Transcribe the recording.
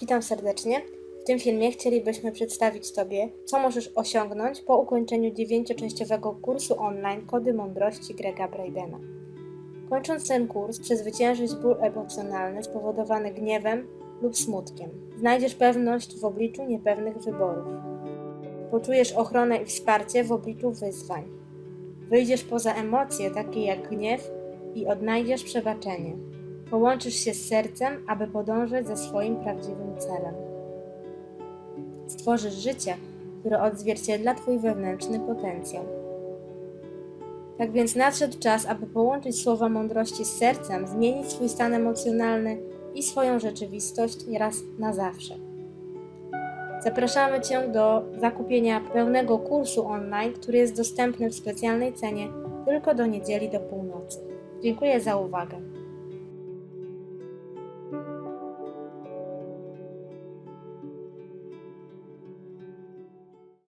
Witam serdecznie. W tym filmie chcielibyśmy przedstawić Tobie, co możesz osiągnąć po ukończeniu dziewięcioczęściowego kursu online Kody Mądrości Grega Brydena. Kończąc ten kurs, przezwyciężyć ból emocjonalny spowodowany gniewem lub smutkiem. Znajdziesz pewność w obliczu niepewnych wyborów. Poczujesz ochronę i wsparcie w obliczu wyzwań. Wyjdziesz poza emocje takie jak gniew i odnajdziesz przebaczenie. Połączysz się z sercem, aby podążać za swoim prawdziwym celem. Stworzysz życie, które odzwierciedla Twój wewnętrzny potencjał. Tak więc nadszedł czas, aby połączyć słowa mądrości z sercem, zmienić swój stan emocjonalny i swoją rzeczywistość raz na zawsze. Zapraszamy Cię do zakupienia pełnego kursu online, który jest dostępny w specjalnej cenie tylko do niedzieli do północy. Dziękuję za uwagę.